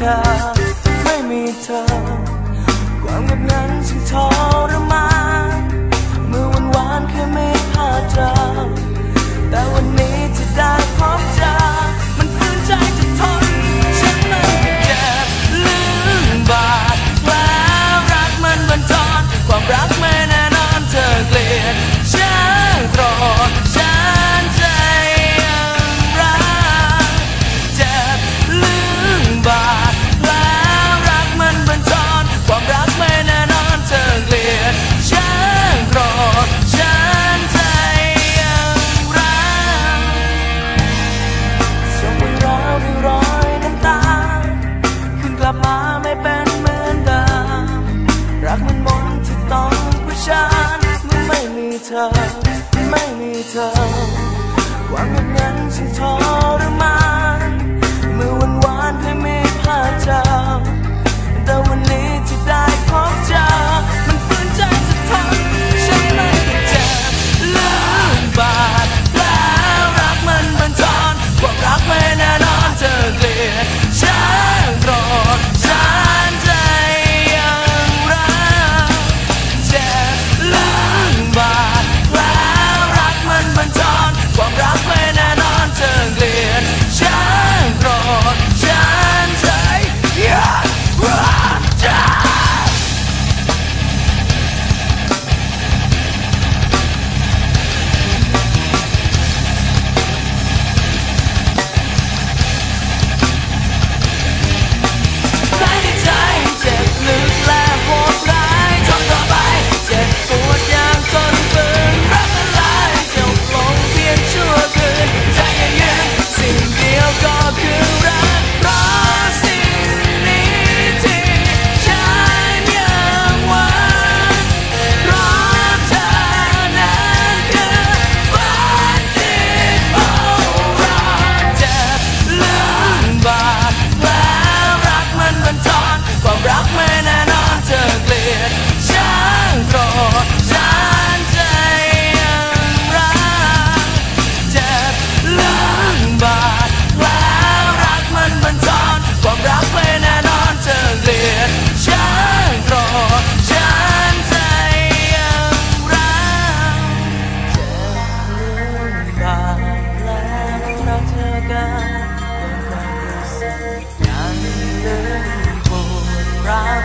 ธอ ไม่มีเธอ ไม่เป็นเหมือนเดิมรักมันมนที่ต้องผู้ชานเมื่อไม่มีเธอ ไม่มีเธอความเงียบงันฉันทรมานเมื่อวันวานเพียไมีพาเธอ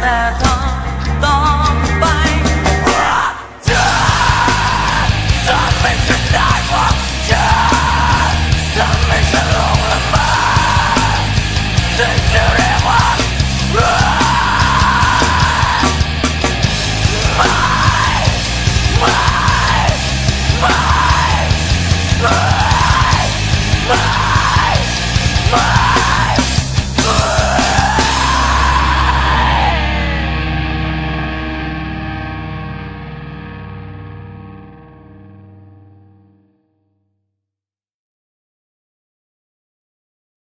แต่ทำต่อไปเธอทำให้ได้พบเธอทำให้ฉันหลงละมาฉันรียวักไม่ไม่ไม่ไม่ไม่